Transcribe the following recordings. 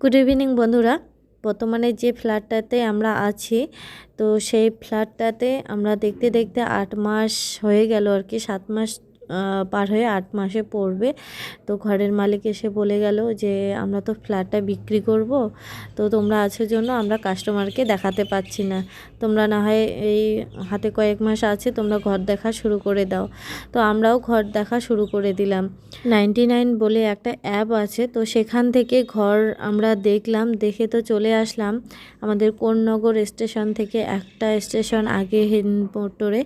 Good evening বন্ধুরা। বর্তমানে যে ফ্ল্যাটটাতে আমরা আছি, তো সেই ফ্ল্যাটটাতে আমরা দেখতে দেখতে আট মাস হয়ে গেল আর কি। সাত মাস পার হয়ে আট মাসে পড়বে। তো ঘরের মালিক এসে বলে গেল যে, আমরা তো ফ্ল্যাটটা বিক্রি করব। তো তোমরা আছো জন্য আমরা কাস্টমারকে দেখাতে পাচ্ছি না। তোমরা না হয় এই হাতে কয়েক মাস আছে, তোমরা ঘর দেখা শুরু করে দাও। তো আমরাও ঘর দেখা শুরু করে দিলাম। নাইনটি নাইন বলে একটা অ্যাপ আছে, তো সেখান থেকে ঘর আমরা দেখলাম, দেখে তো চলে আসলাম। আমাদের কোন্নগর স্টেশন থেকে একটা স্টেশন আগে মোটরে,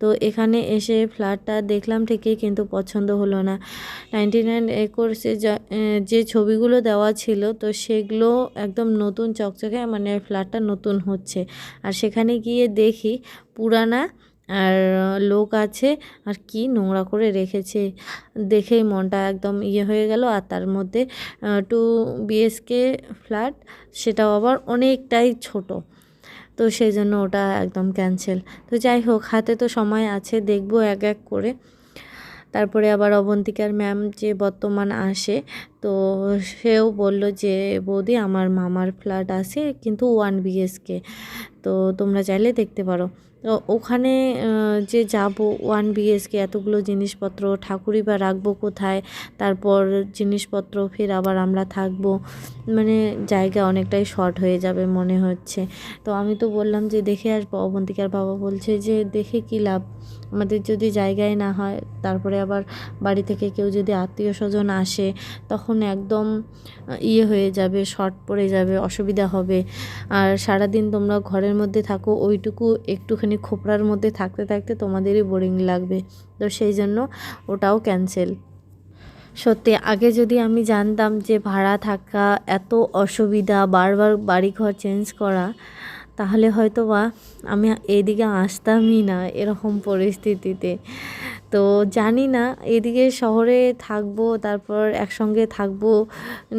তো এখানে এসে ফ্ল্যাটটা দেখলাম ঠিকই, কিন্তু পছন্দ হলো না। নাইনটি নাইন একর্সে যে ছবিগুলো দেওয়া ছিল, তো সেগুলো একদম নতুন, চকচকে মানে ফ্ল্যাটটা নতুন হচ্ছে। আর সেখানে গিয়ে দেখি পুরানা আর লোক আছে আর কি নোংরা করে রেখেছে। দেখেই মনটা একদম ইয়ে হয়ে গেল। আর তার মধ্যে টু বিএসকে ফ্ল্যাট সেটাও আবার অনেকটাই ছোট। তো সেই জন্য ওটা একদম ক্যান্সেল তো যাই হোক, হাতে তো সময় আছে, দেখব এক এক করে। তারপরে আবার অবন্তিকার ম্যাম যে বর্তমান আসে, তো সেও বলল যে, বৌদি, আমার মামার ফ্ল্যাট আছে, কিন্তু ওয়ান বিএসকে তো তোমরা চাইলে দেখতে পারো। ওখানে যে যাব ওয়ান বিএসকে এতগুলো জিনিসপত্র, ঠাকুরই বা রাখব কোথায়? তারপর জিনিসপত্র ফের আবার আমরা থাকব। মানে জায়গা অনেকটাই শর্ট হয়ে যাবে মনে হচ্ছে। তো আমি তো বললাম যে দেখে আসব। অবন্তিকার বাবা বলছে যে দেখে কী লাভ? আমাদের যদি জায়গায় না হয়, তারপরে আবার বাড়ি থেকে কেউ যদি আত্মীয় স্বজন আসে, তখন একদম ইয়ে হয়ে যাবে শর্ট পড়ে যাবে, অসুবিধা হবে। আর সারাদিন তোমরা ঘরের মধ্যে থাকো, ওইটুকু একটুখানি খোপড়ার মধ্যে থাকতে থাকতে তোমাদেরই বোরিং লাগবে। তো সেই জন্য ওটাও ক্যান্সেল সত্যি, আগে যদি আমি জানতাম যে ভাড়া থাকা, এত অসুবিধা, বারবার বাড়িঘর চেঞ্জ করা, তাহলে হয়তো বা আমি এদিকে আসতামই না এরকম পরিস্থিতিতে। তো জানি না, এদিকে শহরে থাকব, তারপর একসঙ্গে থাকব,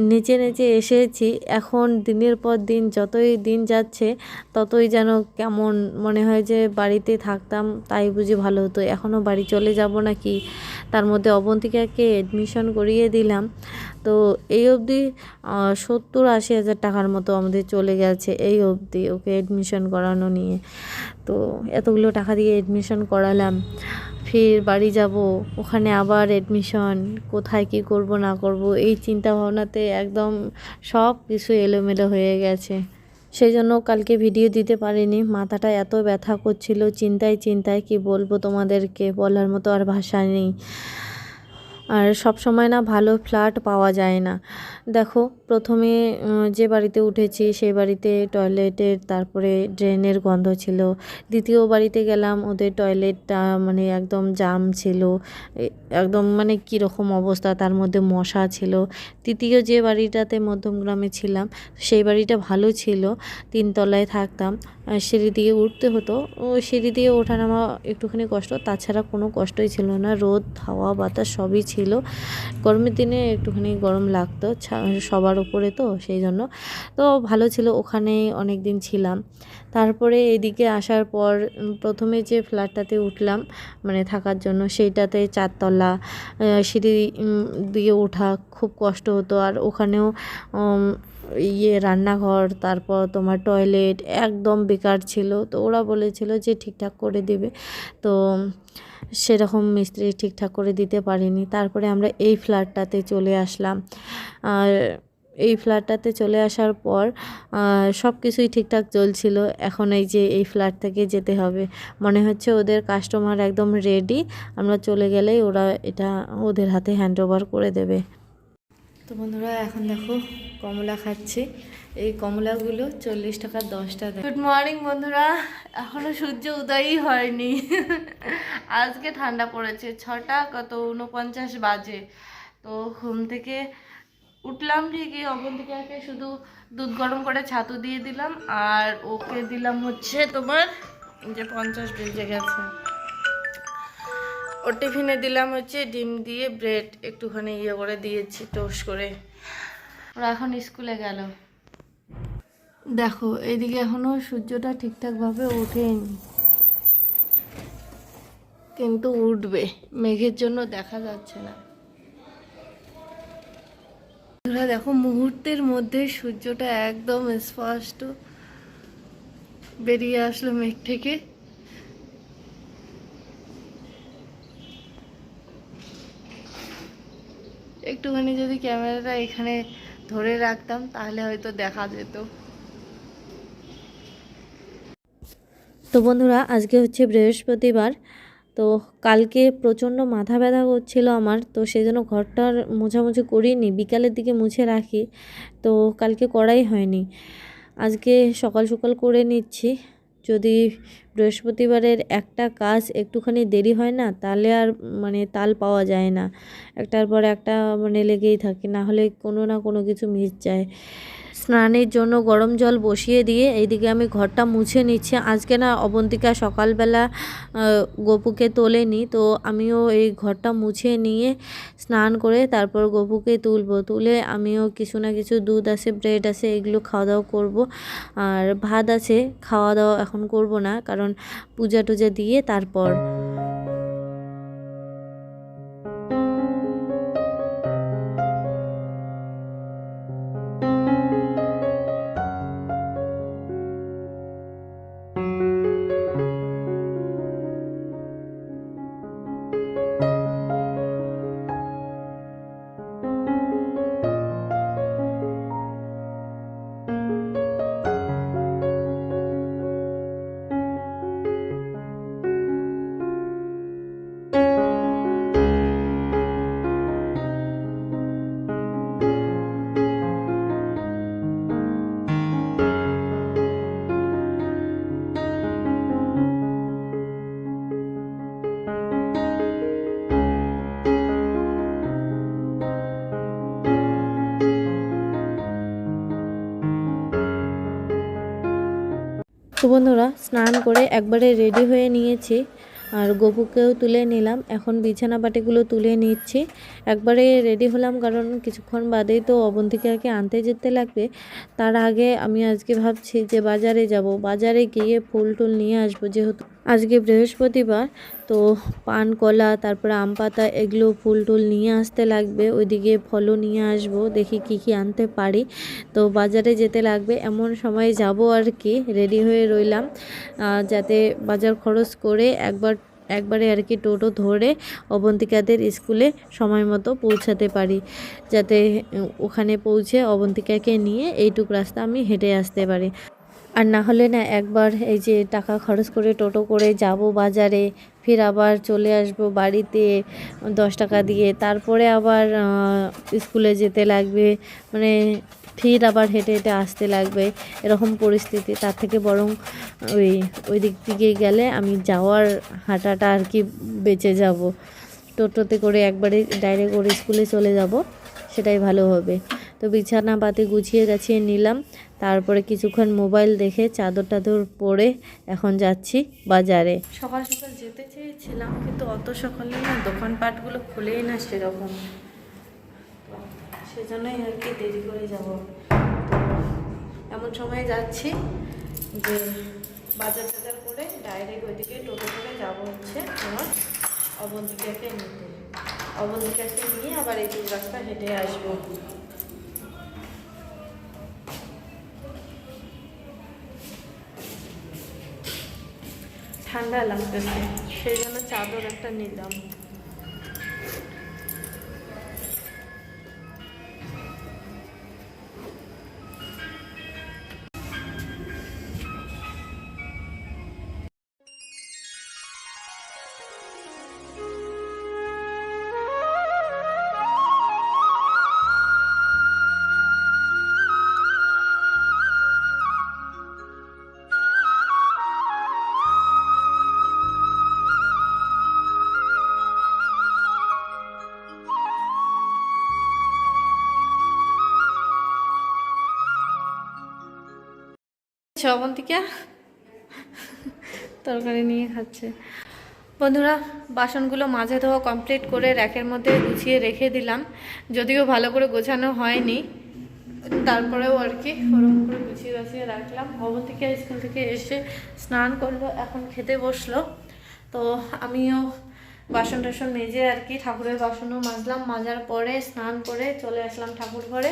নেচে নেচে এসেছি। এখন দিনের পর দিন যতই দিন যাচ্ছে, ততই যেন কেমন মনে হয় যে বাড়িতে থাকতাম, তাই বুঝি ভালো হতো। এখনও বাড়ি চলে যাব নাকি? তার মধ্যে অবন্তিকাকে অ্যাডমিশন করিয়ে দিলাম। তো এই অবধি সত্তর আশি হাজার টাকার মতো আমাদের চলে গেছে এই অবধি ওকে অ্যাডমিশন করানো নিয়ে। তো এতগুলো টাকা দিয়ে অ্যাডমিশন করালাম। ফির বাড়ি যাব, ওখানে আবার অ্যাডমিশন কোথায় কি করব, না করব, এই চিন্তা ভাবনাতে একদম সব কিছু এলোমেলো হয়ে গেছে। সেই জন্য কালকে ভিডিও দিতে পারিনি, মাথাটা এত ব্যথা করছিল, চিন্তায় চিন্তায় কি বলব তোমাদেরকে, বলার মতো আর ভাষা নেই। আর সব সময় না ভালো ফ্ল্যাট পাওয়া যায় না। দেখো, প্রথমে যে বাড়িতে উঠেছি সেই বাড়িতে টয়লেটের তারপরে ড্রেনের গন্ধ ছিল। দ্বিতীয় বাড়িতে গেলাম, ওদের টয়লেটটা মানে একদম জাম ছিল। একদম মানে কীরকম অবস্থা, তার মধ্যে মশা ছিল। তৃতীয় যে বাড়িটাতে মধ্যমগ্রামে ছিলাম, সেই বাড়িটা ভালো ছিল। তিনতলায় থাকতাম। সিঁড়ি দিয়ে উঠতে হতো। ও সিঁড়ি দিয়ে ওঠা নামা একটুখানি কষ্ট। তাছাড়া কোনো কষ্টই ছিল না। রোদ, হাওয়া, বাতাস সবই ছিল। গরমের দিনে একটুখানি গরম লাগতো সবার উপরে তো সেই জন্য। তো ভালো ছিল, ওখানে অনেক দিন ছিলাম। তারপরে এদিকে আসার পর প্রথমে যে ফ্ল্যাটটাতে উঠলাম মানে থাকার জন্য, সেইটাতে চারতলা সিঁড়ি দিয়ে ওঠা খুব কষ্ট হতো। আর ওখানেও ইয়ে রান্নাঘর, তারপর তোমার টয়লেট একদম বেকার ছিল। তো ওরা বলেছিল যে ঠিকঠাক করে দেবে। তো সেরকম মিস্ত্রি ঠিকঠাক করে দিতে পারিনি। তারপরে আমরা এই ফ্ল্যাটটাতে চলে আসলাম। আর এই ফ্ল্যাটটাতে চলে আসার পর সব কিছুই ঠিকঠাক চলছিল। এখন এই যে এই ফ্ল্যাট থেকে যেতে হবে। মনে হচ্ছে ওদের কাস্টমার একদম রেডি আমরা চলে গেলেই ওরা এটা ওদের হাতে হ্যান্ড ওভার করে দেবে। তো বন্ধুরা, এখন দেখো কমলা খাচ্ছি। এই কমলাগুলো চল্লিশ টাকা দশটা দেয়। গুড মর্নিং বন্ধুরা। এখনও সূর্য উদয়ই হয়নি। আজকে ঠান্ডা পড়েছে ছটা কত উনপঞ্চাশ বাজে। তো ঘুম থেকে উঠলাম ঠিকই অবন্তিকাকে শুধু দুধ গরম করে ছাতু দিয়ে দিলাম, আর ওকে দিলাম হচ্ছে তোমার যে পঞ্চাশ বেজে গেছে। ওর টিফিনে দিলাম হচ্ছে ডিম দিয়ে ব্রেড একটুখানি ইয়ে করে দিয়েছি টোস্ট করে। ওরা এখন স্কুলে গেল। দেখো এইদিকে এখনও সূর্যটা ঠিকঠাকভাবে ওঠেনি। কিন্তু উঠবে মেঘের জন্য দেখা যাচ্ছে না। বন্ধুরা দেখো মুহূর্তের মধ্যে সূর্যটা একদম স্পষ্ট বেরিয়ে আসলো মেঘ থেকে। একটুখানি যদি ক্যামেরাটা এখানে ধরে রাখতাম, তাহলে হয়তো দেখা যেত। তো বন্ধুরা, আজকে হচ্ছে বৃহস্পতিবার। তো কালকে প্রচণ্ড মাথা ব্যথা করছিল আমার, তো সেই জন্য ঘরটার মোছামুছি করিনি, বিকালের দিকে মুছে রাখি। তো কালকে করাই হয়নি। আজকে সকাল সকাল করে নিচ্ছি। যদি বৃহস্পতিবারের একটা কাজ একটুখানি দেরি হয় না, তাহলে আর মানে তাল পাওয়া যায় না। একটার পর একটা মানে লেগেই থাকে, না হলে কোনো না কোনো কিছু মিস যায়। স্নানের জন্য গরম জল বসিয়ে দিয়ে এইদিকে আমি ঘরটা মুছে নিচ্ছি। আজকে না অবন্তিকা সকালবেলা গপুকে তোলেনি। তো আমিও এই ঘরটা মুছে নিয়ে স্নান করে তারপর গপুকে তুলবো। তুলে আমিও কিছু না কিছু দুধ আছে, ব্রেড আছে, এগুলো খাওয়া দাওয়া করব। আর ভাত আছে খাওয়া দাওয়া এখন করব না, কারণ পূজা টুজা দিয়ে তারপর বন্ধুরা, স্নান করে একবারে রেডি হয়ে নিয়েছি। আর গপুকেও তুলে নিলাম। এখন বিছানা বাটিগুলো তুলে নিচ্ছি। একবারে রেডি হলাম, কারণ কিছুক্ষণ বাদেই তো অবন্তিকাকে আনতে যেতে লাগবে। তার আগে আমি আজকে ভাবছি যে বাজারে যাব। বাজারে গিয়ে ফুল টুল নিয়ে আসব, যেহেতু আজকে বৃহস্পতিবার, তো পান, কলা, তারপরে আম পাতা এগুলো ফুল টুল নিয়ে আসতে লাগবে। ওইদিকে ফলও নিয়ে আসব, দেখি কি কি আনতে পারি। তো বাজারে যেতে লাগবে, এমন সময় যাব আর কি, রেডি হয়ে রইলাম। যাতে বাজার খরচ করে একবার, একবারে আর কি টোটো ধরে অবন্তিকাদের স্কুলে সময় মতো পৌঁছাতে পারি। যাতে ওখানে পৌঁছে অবন্তিকাকে নিয়ে এইটুক রাস্তা আমি হেঁটে আসতে পারি। আর না হলে না একবার এই যে টাকা খরচ করে টোটো করে যাব বাজারে, ফির আবার চলে আসব বাড়িতে দশ টাকা দিয়ে। তারপরে আবার স্কুলে যেতে লাগবে মানে ফির আবার হেঁটে হেঁটে আসতে লাগবে, এরকম পরিস্থিতি। তার থেকে বরং ওই ওই দিক থেকে গেলে আমি যাওয়ার হাঁটাটা আর কি বেঁচে যাব। টোটোতে করে একবারে ডাইরেক্ট করে স্কুলে চলে যাব। সেটাই ভালো হবে। তো বিছানা পাতি গুছিয়ে গাছিয়ে নিলাম। তারপরে কিছুক্ষণ মোবাইল দেখে চাদর টাদর পরে এখন যাচ্ছি বাজারে। সকাল সকাল যেতে চেয়েছিলাম, কিন্তু অত সকালে না দোকানপাটগুলো খুলেই না সেরকম। সেজন্যই আর কি দেরি করে যাব। এমন সময় যাচ্ছি যে বাজার টাজার করে ডাইরেক্ট ওইদিকে টোটো করে যাব হচ্ছে আমার অবন্তিকাকে নিতে। অবন্তিকাকে নিয়ে আবার এই রাস্তা হেঁটে আসব। ঠান্ডা লাগতেছে সেই জন্য চাদর একটা নিলাম। অবন্তিকা তরকারি নিয়ে খাচ্ছে। বন্ধুরা, বাসনগুলো মাঝে ধোয়া কমপ্লিট করে র্যাকের মধ্যে গুছিয়ে রেখে দিলাম। যদিও ভালো করে গোছানো হয়নি, তারপরেও আর কি ওরকম করে গুছিয়ে গাছিয়ে রাখলাম। অবন্তিকা স্কুল থেকে এসে স্নান করল, এখন খেতে বসল। তো আমিও বাসন টাসন মেজে আর কি ঠাকুরের বাসনও মাজলাম। মাজার পরে স্নান করে চলে আসলাম ঠাকুর ঘরে।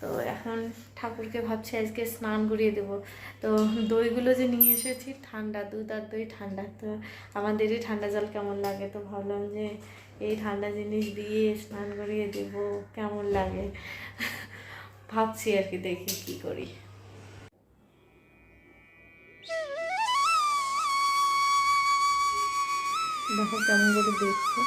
তো এখন ঠাকুরকে ভাবছি আজকে স্নান করিয়ে দেবো। তো দইগুলো যে নিয়ে এসেছি, ঠান্ডা দুধ আর দই ঠান্ডা। তো আমাদেরই ঠান্ডা জল কেমন লাগে? তো ভাবলাম যে এই ঠান্ডা জিনিস দিয়ে স্নান করিয়ে দেবো, কেমন লাগে? ভাবছি আর কি, দেখি কি করি। দেখো কেমন করে দেখছে।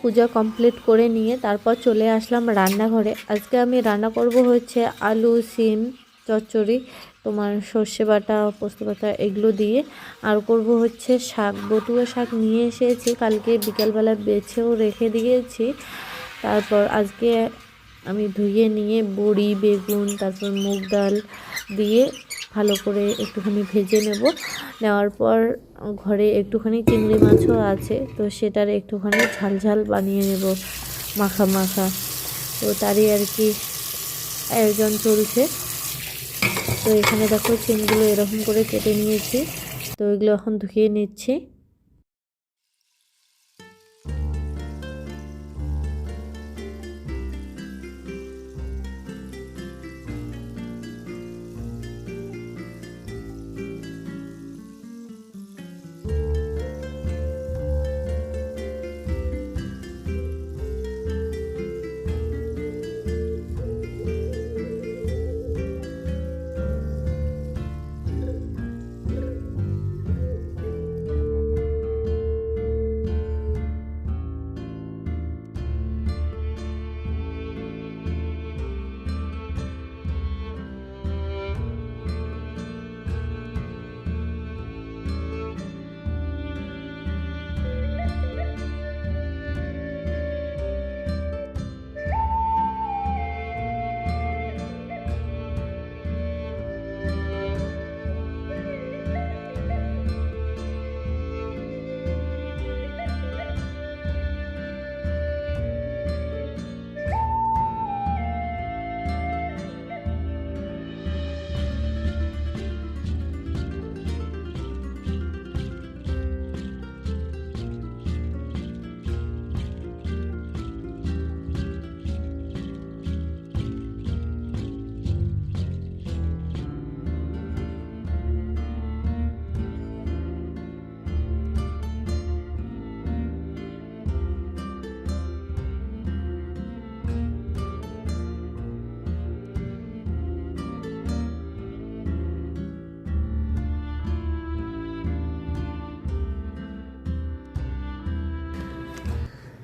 পূজা কমপ্লিট করে নিয়ে তারপর চলে আসলাম রান্নাঘরে। আজকে আমি রান্না করব হচ্ছে আলু, সিম, চচ্চড়ি, তোমার সর্ষে বাটা, পোস্ত বাটা এগুলো দিয়ে। আর করব হচ্ছে শাক, বটুয়া শাক নিয়ে এসেছি, কালকে বিকালবেলা বেছেও রেখে দিয়েছি। তারপর আজকে আমি ধুয়ে নিয়ে বড়ি, বেগুন, তারপর মুগ ডাল দিয়ে ভালো করে একটুখানি ভেজে নেব। নেওয়ার পর ঘরে একটুখানি চিংড়ি মাছও আছে, তো সেটার একটুখানি ঝাল ঝাল বানিয়ে নেব, মাখা মাখা। তো তারই আর কি আয়োজন চলছে। তো এখানে দেখো চিংড়িগুলো এরকম করে কেটে নিয়েছি, তো এগুলো এখন ধুয়ে নিচ্ছি।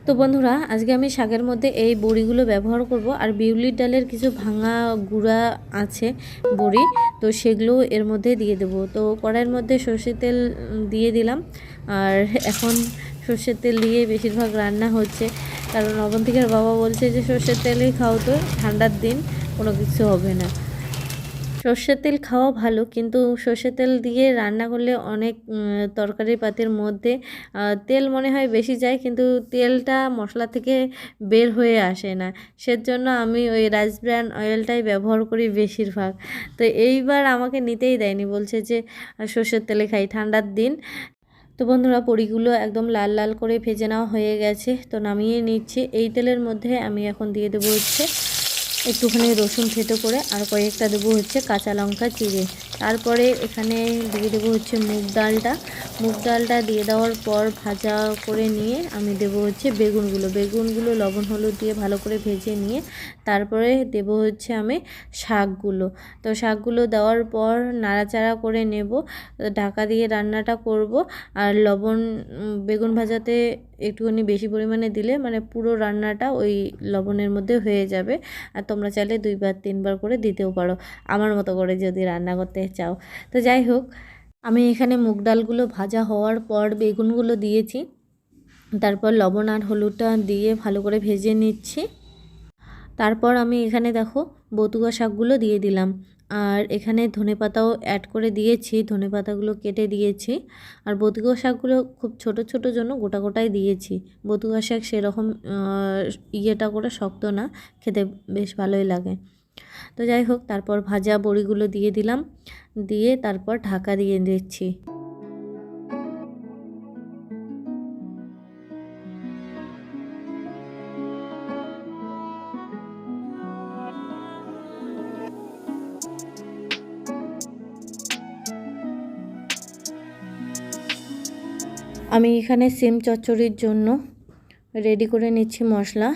তো বন্ধুরা, আজকে আমি শাকের মধ্যে এই বড়িগুলো ব্যবহার করব। আর বিউলির ডালের কিছু ভাঙা গুঁড়া আছে বড়ি, তো সেগুলো এর মধ্যে দিয়ে দেবো। তো কড়াইয়ের মধ্যে সর্ষের তেল দিয়ে দিলাম। আর এখন সর্ষের তেল দিয়ে বেশিরভাগ রান্না হচ্ছে। কারণ অবন্তিকার বাবা বলছে যে, সর্ষের তেলেই খাও তো, ঠান্ডার দিন কোনো কিছু হবে না। সর্ষের তেল খাওয়া ভালো, কিন্তু সর্ষের তেল দিয়ে রান্না করলে অনেক তরকারি পাতির মধ্যে তেল মনে হয় বেশি যায়, কিন্তু তেলটা মশলা থেকে বের হয়ে আসে না। সেজন্য আমি ওই রাইস ব্র্যান অয়েলটাই ব্যবহার করি বেশিরভাগ। তো এইবার আমাকে নিতেই দেয়নি, বলছে যে সর্ষের তেলে খাই, ঠান্ডার দিন। তো বন্ধুরা বড়িগুলো একদম লাল লাল করে ভেজে নেওয়া হয়ে গেছে, তো নামিয়ে নিচ্ছি। এই তেলের মধ্যে আমি এখন দিয়ে দেবো হচ্ছে একটুখানি রসুন থেতো করে আর কয়েকটা দেবো হচ্ছে কাঁচা লঙ্কা চিড়ে। তারপরে এখানে দিয়ে দেবো হচ্ছে মুগ ডালটা। মুগ ডালটা দিয়ে দেওয়ার পর ভাজা করে নিয়ে আমি দেবো হচ্ছে বেগুনগুলো। বেগুনগুলো লবণ হলুদ দিয়ে ভালো করে ভেজে নিয়ে তারপরে দেবো হচ্ছে আমি শাকগুলো। তো শাকগুলো দেওয়ার পর নাড়াচাড়া করে নেব, ঢাকা দিয়ে রান্নাটা করব। আর লবণ, বেগুন ভাজাতে একটুখানি বেশি পরিমাণে দিলে মানে পুরো রান্নাটা ওই লবণের মধ্যে হয়ে যাবে। আর তোমরা চাইলে দুইবার, তিনবার করে দিতেও পারো, আমার মতো করে যদি রান্না করতে চাও। তো যাই হোক, আমি এখানে মুগ ডালগুলো ভাজা হওয়ার পর বেগুনগুলো দিয়েছি। তারপর লবণ আর হলুদটা দিয়ে ভালো করে ভেজে নিচ্ছি। তারপর আমি এখানে দেখো বতুয়া শাকগুলো দিয়ে দিলাম। আর এখানে ধনেপাতাও অ্যাড করে দিয়েছি ধনেপাতাগুলো কেটে দিয়েছি। আর বতুয়া শাকগুলো খুব ছোট ছোট জন্য গোটা গোটাই দিয়েছি। বতুয়া শাক সেরকম ইয়েটা করে শক্ত না, খেতে বেশ ভালোই লাগে। তো যাই হোক, তারপর ভাজা বড়িগুলো দিয়ে দিলাম। দিয়ে তারপর ঢাকা দিয়ে দিচ্ছি। আমি এখানে সিম চচ্চড়ির জন্য রেডি করে নিচ্ছি মশলা।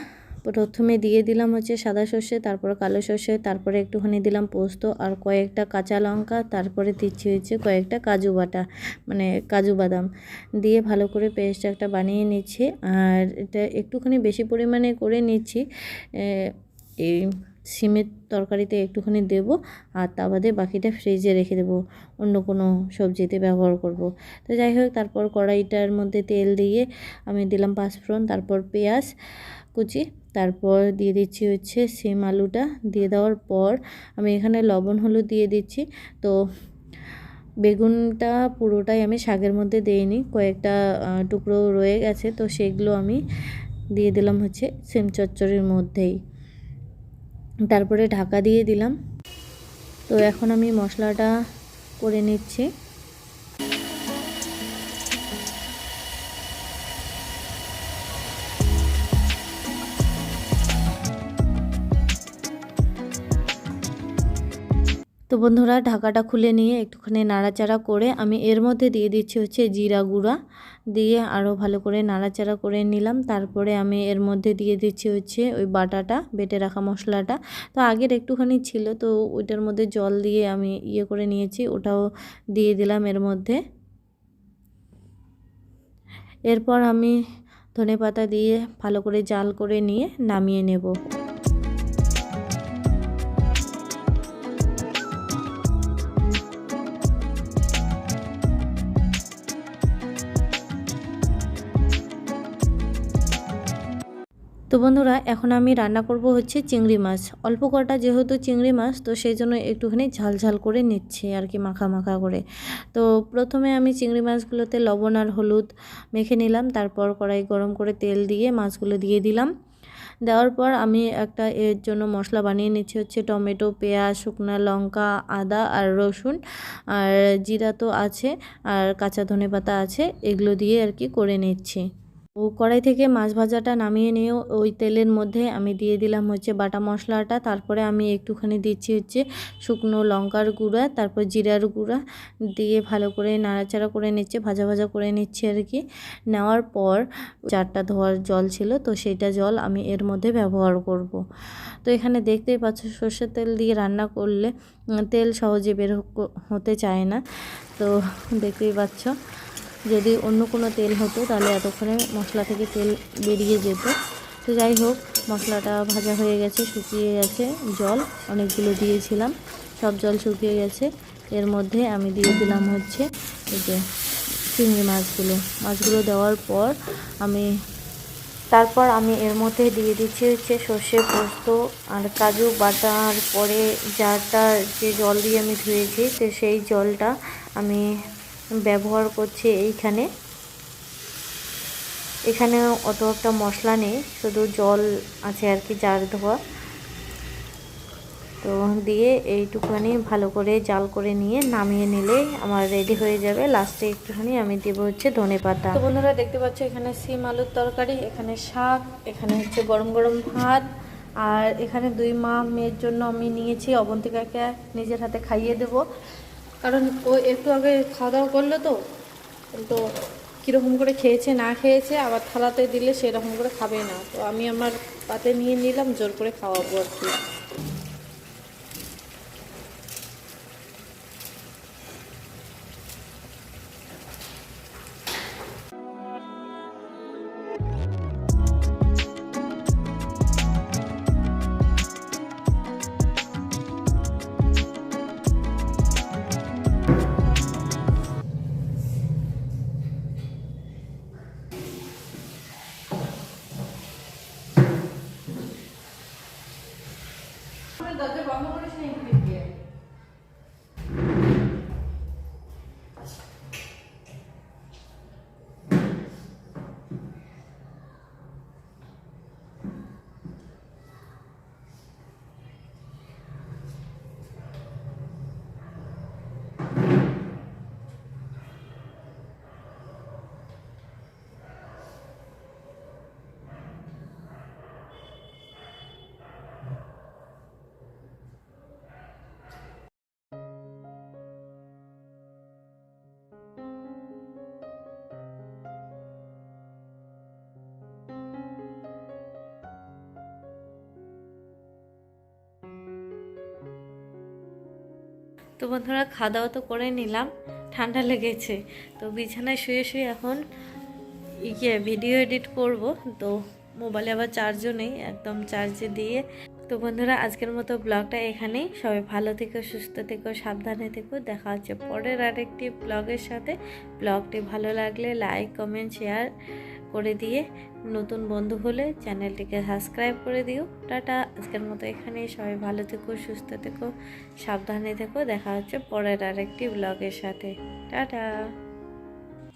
প্রথমে দিয়ে দিলাম হচ্ছে সাদা সর্ষে, তারপর কালো সর্ষে, তারপরে একটুখানি দিলাম পোস্ত আর কয়েকটা কাঁচা লঙ্কা, তারপরে দিচ্ছি হচ্ছে কয়েকটা কাজু বাটা মানে কাজু বাদাম। দিয়ে ভালো করে পেস্ট একটা বানিয়ে নিচ্ছি আর এটা একটুখানি বেশি পরিমাণে করে নিচ্ছি। এই সিমের তরকারিতে একটুখানি দেবো আর তা বাদে বাকিটা ফ্রিজে রেখে দেবো, অন্য কোনো সবজিতে ব্যবহার করব। তো যাই হোক, তারপর কড়াইটার মধ্যে তেল দিয়ে আমি দিলাম পাঁচফোড়ন, তারপর পেঁয়াজ কুচি, তারপর দিয়ে দিচ্ছি হচ্ছে সিম আলুটা। দিয়ে দেওয়ার পর আমি এখানে লবণ, হলুদ দিয়ে দিচ্ছি। তো বেগুনটা পুরোটাই আমি শাকের মধ্যে দিইনি, কয়েকটা টুকরো রয়ে গেছে, তো সেগুলো আমি দিয়ে দিলাম হচ্ছে সিম চচ্চড়ির মধ্যেই। তারপরে ঢাকা দিয়ে দিলাম। তো এখন আমি মশলাটা করে নিচ্ছি। তো বন্ধুরা ঢাকাটা খুলে নিয়ে একটুখানি নাড়াচাড়া করে আমি এর মধ্যে দিয়ে দিচ্ছি হচ্ছে জিরা গুঁড়া। দিয়ে আরও ভালো করে নাড়াচাড়া করে নিলাম। তারপরে আমি এর মধ্যে দিয়ে দিচ্ছি হচ্ছে ওই বাটাটা, বেটে রাখা মশলাটা। তো আগের একটুখানি ছিল, তো ওইটার মধ্যে জল দিয়ে আমি ইয়ে করে নিয়েছি, ওটাও দিয়ে দিলাম এর মধ্যে। এরপর আমি ধনেপাতা দিয়ে ভালো করে জাল করে নিয়ে নামিয়ে নেব। তো বন্ধুরা, এখন আমি রান্না করব হচ্ছে চিংড়ি মাছ। অল্প কটা যেহেতু চিংড়ি মাছ, তো সেই জন্য একটুখানি ঝাল ঝাল করে নিচ্ছি আর কি, মাখা মাখা করে। তো প্রথমে আমি চিংড়ি মাছগুলোতে লবণ আর হলুদ মেখে নিলাম, তারপর কড়াই গরম করে তেল দিয়ে মাছগুলো দিয়ে দিলাম। দেওয়ার পর আমি একটা এর জন্য মশলা বানিয়ে নিচ্ছি হচ্ছে টমেটো, পেঁয়াজ, শুকনো লঙ্কা, আদা আর রসুন। আর জিরা তো আছে, আর কাঁচা ধনে পাতা আছে, এগুলো দিয়ে আর কি করে নিচ্ছি। ও কড়াই থেকে মাছ ভাজাটা নামিয়ে নিয়েও ওই তেলের মধ্যে আমি দিয়ে দিলাম হচ্ছে বাটা মশলাটা। তারপরে আমি একটুখানি দিচ্ছি হচ্ছে শুকনো লঙ্কার গুঁড়া, তারপর জিরার গুঁড়া দিয়ে ভালো করে নাড়াচাড়া করে নিচ্ছে, ভাজা ভাজা করে নিচ্ছি আর কি। নেওয়ার পর চারটা ধোয়ার জল ছিল, তো সেইটা জল আমি এর মধ্যে ব্যবহার করব। তো এখানে দেখতেই পাচ্ছ সর্ষের তেল দিয়ে রান্না করলে তেল সহজে বের হতে চায় না। তো দেখতেই পাচ্ছ যদি অন্য কোনো তেল হতো, তাহলে এতক্ষণে মশলা থেকে তেল বেরিয়ে যেত। তো যাই হোক, মশলাটা ভাজা হয়ে গেছে, শুকিয়ে গেছে, জল অনেকগুলো দিয়েছিলাম, সব জল শুকিয়ে গেছে। এর মধ্যে আমি দিয়ে দিলাম হচ্ছে এই যে চিংড়ি মাছগুলো। মাছগুলো দেওয়ার পর আমি, তারপর আমি এর মধ্যে দিয়ে দিচ্ছি হচ্ছে সর্ষে পোস্ত আর কাজু বাটার পরে যাটা যে জল দিয়ে আমি ধুয়েছি তো সেই জলটা আমি ব্যবহার করছি এইখানে। এখানে অত একটা মশলা নেই, শুধু জল আছে আর কি, জার ধোয়া। তো দিয়ে এইটুখানি ভালো করে জাল করে নিয়ে নামিয়ে নিলেই আমার রেডি হয়ে যাবে। লাস্টে একটুখানি আমি দেবো হচ্ছে ধনে পাতা। তো বন্ধুরা, দেখতে পাচ্ছ এখানে সিম আলুর তরকারি, এখানে শাক, এখানে হচ্ছে গরম গরম ভাত, আর এখানে দুই মা মেয়ের জন্য আমি নিয়েছি। অবন্তিকাকে নিজের হাতে খাইয়ে দেব। কারণ ও একটু আগে খাওয়া দাওয়া করল তো তো কীরকম করে খেয়েছে, না খেয়েছে, আবার থালাতে দিলে সেরকম করে খাবে না। তো আমি আমার পাতে নিয়ে নিলাম, জোর করে খাওয়াবো আর কি। তো বন্ধুরা খাওয়া দাওয়া তো করে নিলাম, ঠান্ডা লেগেছে। তো বিছানায় শুয়ে শুয়ে এখন ইয়ে ভিডিও এডিট করব। তো মোবাইলে আবার চার্জও নেই, একদম চার্জে দিয়ে। তো বন্ধুরা আজকের মতো ব্লগটা এখানেই। সবাই ভালো থেকো, সুস্থ থেকো, সাবধানে থেকো। দেখা হচ্ছে পরের আরেকটি ব্লগের সাথে। ব্লগটি ভালো লাগলে লাইক কমেন্ট শেয়ার করে দিয়ে নতুন বন্ধু হলে চ্যানেলটিকে সাবস্ক্রাইব করে দিও। টাটা, আজকের মতো এখানেই। সবাই ভালো থেকো, সুস্থ থেকো, সাবধানে থেকো। দেখা হচ্ছে পরের আরেকটি ব্লগের সাথে। টাটা।